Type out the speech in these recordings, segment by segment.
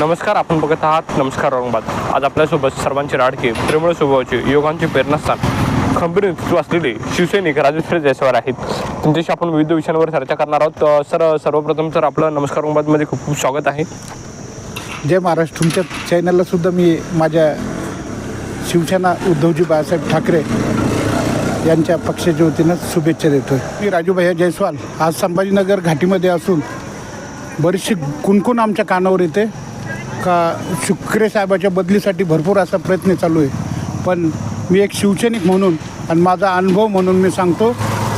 नमस्कार आपण बघत आहात नमस्कार औरंगाबाद. आज आपल्यासोबत सर्वांचे राडके प्रेमळ स्वभावाचे योगांचे प्रेरणास्थान खंबीर नेतृत्व असलेले शिवसैनिक राजेंद्र जयस्वार आहेत. त्यांच्याशी आपण विविध विषयांवर चर्चा करणार आहोत. सर सर्वप्रथम तर आपलं नमस्कार औरंगाबादमध्ये खूप खूप स्वागत आहे. जय महाराष्ट्र तुमच्या चॅनलला सुद्धा मी माझ्या शिवसेना उद्धवजी बाळासाहेब ठाकरे यांच्या पक्षाच्या वतीनं शुभेच्छा देतो मी राजूभाई जयस्वाल. आज संभाजीनगर घाटीमध्ये असून बरीचशी कुणकुण आमच्या कानावर येते. का शुक्रे साहेबाच्या बदलीसाठी भरपूर असा प्रयत्न चालू आहे. पण मी एक शिवसैनिक म्हणून आणि माझा अनुभव म्हणून मी सांगतो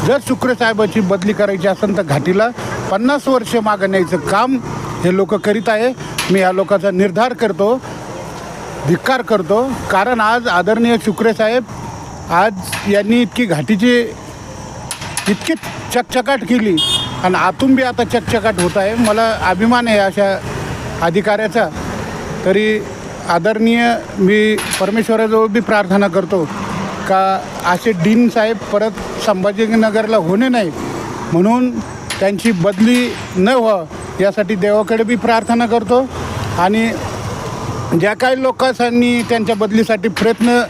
जर शुक्रे साहेबाची बदली करायची असेल तर घाटीला पन्नास वर्ष मागं न्यायचं काम हे लोक करीत आहे. मी या लोकांचा निर्धार करतो धिक्कार करतो. कारण आज आदरणीय शुक्रे साहेब आज यांनी इतकी घाटीची इतकी चकचकाट केली आणि आतून बी आता चकचकाट होत आहे. मला अभिमान आहे अशा अधिकाऱ्याचा. तरी आदरणीय मी परमेश्वराजवळ बी प्रार्थना करतो का असे डीन साहेब परत संभाजीनगरला होणे नाही. म्हणून त्यांची बदली न व्हावं यासाठी देवाकडे बी प्रार्थना करतो. आणि ज्या काही लोकांनी त्यांच्या बदलीसाठी प्रयत्न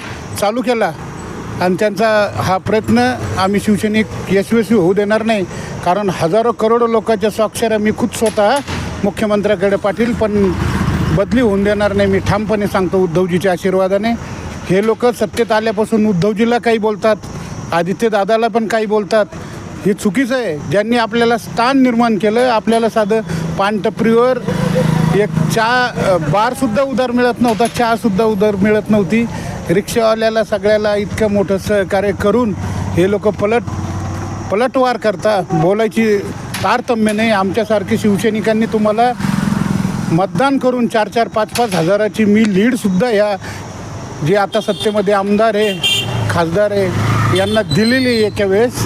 चालू केला आणि त्यांचा हा प्रयत्न आम्ही शिवसैनिक यशस्वी होऊ देणार नाही कारण हजारो करोडो लोकांच्या स्वाक्षऱ्या मी खुद स्वतः मुख्यमंत्र्याकडे पाठील पण बदली होऊन देणार नाही. मी ठामपणे सांगतो उद्धवजीच्या आशीर्वादाने. हे लोक सत्तेत आल्यापासून उद्धवजीला काही बोलतात आदित्य दादाला पण काही बोलतात. हे चुकीचं आहे. ज्यांनी आपल्याला स्थान निर्माण केलं आपल्याला साधं पानटपरीवर एक चहा बारसुद्धा उधार मिळत नव्हता चहासुद्धा उधार मिळत नव्हती. रिक्षावाल्याला सगळ्याला इतकं मोठं सहकार्य करून हे लोक पलट पलटवार करता. बोलायची तारतम्य नाही. आमच्यासारखे शिवसैनिकांनी तुम्हाला मतदान करून चार चार पाच पाच हजाराची मी लीडसुद्धा ह्या जे आता सत्तेमध्ये आमदार आहे खासदार आहे यांना दिलेली आहे एका वेळेस.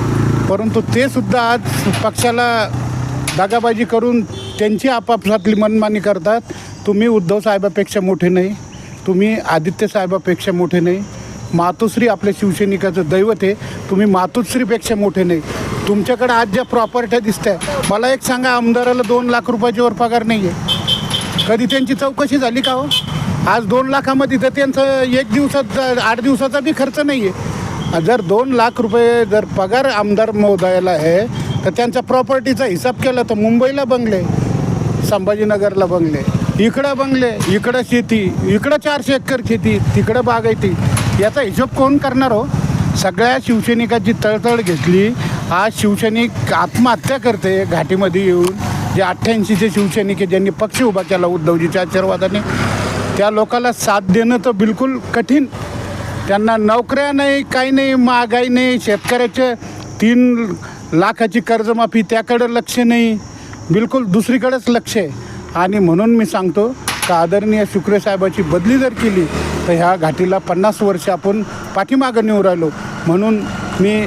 परंतु ते सुद्धा आज पक्षाला दागाबाजी करून त्यांची आपापसातली मनमानी करतात. तुम्ही उद्धव साहेबापेक्षा मोठे नाही तुम्ही आदित्य साहेबापेक्षा मोठे नाही मातोश्री आपल्या शिवसैनिकाचं दैवत आहे तुम्ही मातोश्रीपेक्षा मोठे नाही. तुमच्याकडे आज ज्या प्रॉपर्ट्या दिसत आहे मला एक सांगा आमदाराला दोन लाख रुपयाची वर पगार नाही आहे कधी त्यांची चौकशी झाली का हो? आज दोन लाखामध्ये तर त्यांचं एक दिवसात आठ दिवसाचा बी खर्च नाही आहे जर दोन लाख रुपये जर पगार आमदार महोदयाला आहे तर त्यांच्या प्रॉपर्टीचा हिसाब केला तर मुंबईला बंगले संभाजीनगरला बंगले इकडं बंगले इकडं शेती इकडं चारशे एकर शेती तिकडं बागायती. याचा हिशोब कोण करणार हो? सगळ्या शिवसैनिकाची तळतळ घेतली. आज शिवसैनिक आत्महत्या करते घाटीमध्ये येऊन. जे अठ्ठ्याऐंशीचे शिवसैनिक आहे ज्यांनी पक्ष उभा केला उद्धवजीच्या आशीर्वादाने त्या लोकाला साथ देणं तर बिलकुल कठीण. त्यांना नोकऱ्या नाही काही नाही महागाई नाही शेतकऱ्याचे तीन लाखाची कर्जमाफी त्याकडं लक्ष नाही. बिलकुल दुसरीकडेच लक्ष आहे. आणि म्हणून मी सांगतो का आदरणीय शुक्रे साहेबाची बदली जर केली तर ह्या घाटीला पन्नास वर्ष आपण पाठीमागं नेऊ राहिलो. म्हणून मी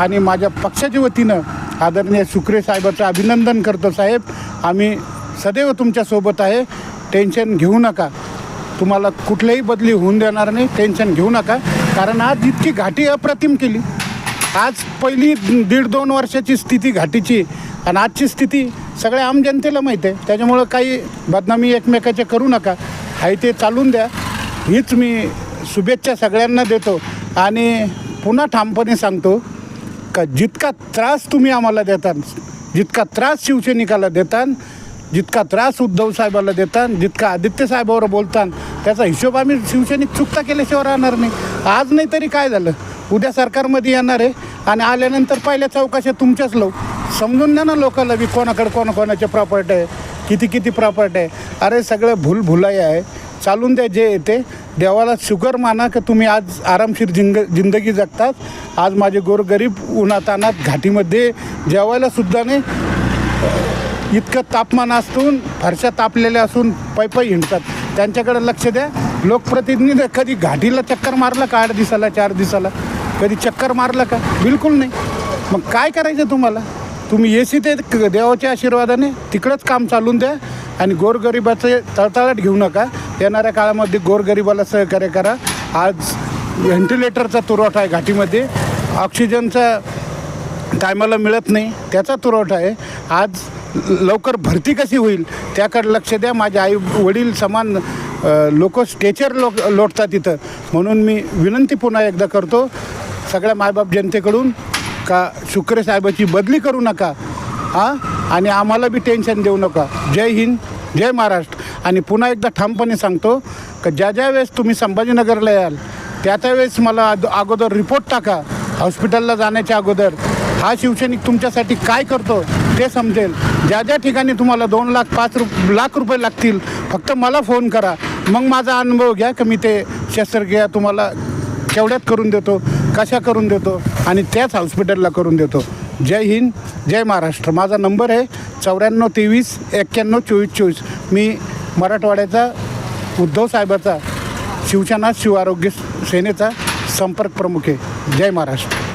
आणि माझ्या पक्षाच्या वतीनं आदरणीय सुक्रे साहेबाचं अभिनंदन करतो साहेब. आम्ही सदैव तुमच्यासोबत आहे. टेन्शन घेऊ नका. तुम्हाला कुठल्याही बदली होऊन देणार नाही. टेन्शन घेऊ नका. कारण आज इतकी घाटी अप्रतिम केली. आज पहिली दीड दोन वर्षाची स्थिती घाटीची आणि आजची स्थिती सगळ्या आम जनतेला माहीत आहे. त्याच्यामुळं काही बदनामी एकमेकाच्या करू नका. हाय ते चालून द्या. हीच मी शुभेच्छा सगळ्यांना देतो. आणि पुन्हा ठामपणे सांगतो का जितका त्रास तुम्ही आम्हाला देता जितका त्रास शिवसैनिकाला देता जितका त्रास उद्धव साहेबाला देता जितका आदित्य साहेबावर बोलतात त्याचा हिशोब आम्ही शिवसैनिक चुकता केल्याशिवाय राहणार नाही. आज नाही तरी काय झालं? उद्या सरकारमध्ये येणार आहे आणि आल्यानंतर पहिल्या चौकाशा तुमच्याच लोक समजून द्या ना लोकांना की कोणाकडे कोणाकोणाचे प्रॉपर्टी आहे किती किती प्रॉपर्टी आहे. अरे सगळं भूल भुलाई आहे. चालून द्या जे येते. देवाला शुगर माना की तुम्ही आज आरामशीर जिंग जिंदगी जगतात. आज माझे गोरगरीब उन्हातानात घाटीमध्ये जेवायला सुद्धा नाही. इतकं तापमान असून फरशा तापलेल्या असून पै पै हिंडतात. त्यांच्याकडे लक्ष द्या. लोकप्रतिनिधी कधी घाटीला चक्कर मारलं का आठ दिवसाला चार दिवसाला? कधी चक्कर मारलं का? बिलकुल नाही. मग काय करायचं तुम्हाला? तुम्ही ए सी ते क- देवाच्या आशीर्वादाने तिकडंच काम चालून द्या. आणि गोरगरिबाचे तळतळाट घेऊ नका. येणाऱ्या काळामध्ये गोरगरिबाला सहकार्य करा. आज व्हेंटिलेटरचा पुरवठा आहे घाटीमध्ये. ऑक्सिजनचा टायमाला मिळत नाही त्याचा पुरवठा आहे. आज लवकर भरती कशी होईल त्याकडे लक्ष द्या. माझे आई वडील समान लोक स्टेचर लोक लोटतात तिथं. म्हणून मी विनंती पुन्हा एकदा करतो सगळ्या मायबाप जनतेकडून का शुक्रे साहेबाची बदली करू नका. हां? आणि आम्हाला बी टेन्शन देऊ नका. जय हिंद जय महाराष्ट्र. आणि पुन्हा एकदा ठामपणे सांगतो का ज्या ज्या वेळेस तुम्ही संभाजीनगरला याल त्या त्यावेळेस मला अद- अगोदर रिपोर्ट टाका हॉस्पिटलला जाण्याच्या अगोदर. हा शिवसैनिक तुमच्यासाठी काय करतो ते समजेल. ज्या ज्या ठिकाणी तुम्हाला दोन लाख पाच रुप लाख रुपये लागतील फक्त मला फोन करा. मग माझा अनुभव घ्या की मी ते शस्त्रक्रिया तुम्हाला केवढ्यात करून देतो कशा करून देतो आणि त्याच हॉस्पिटलला करून देतो. जय हिंद जय महाराष्ट्र. माझा नंबर आहे चौऱ्याण्णव तेवीस एक्क्याण्णव चोवीस चोवीस. मी मराठवाड्याचा उद्धव साहेबाचा शिवसेना शिव आरोग्य सेनेचा संपर्क प्रमुख आहे. जय महाराष्ट्र.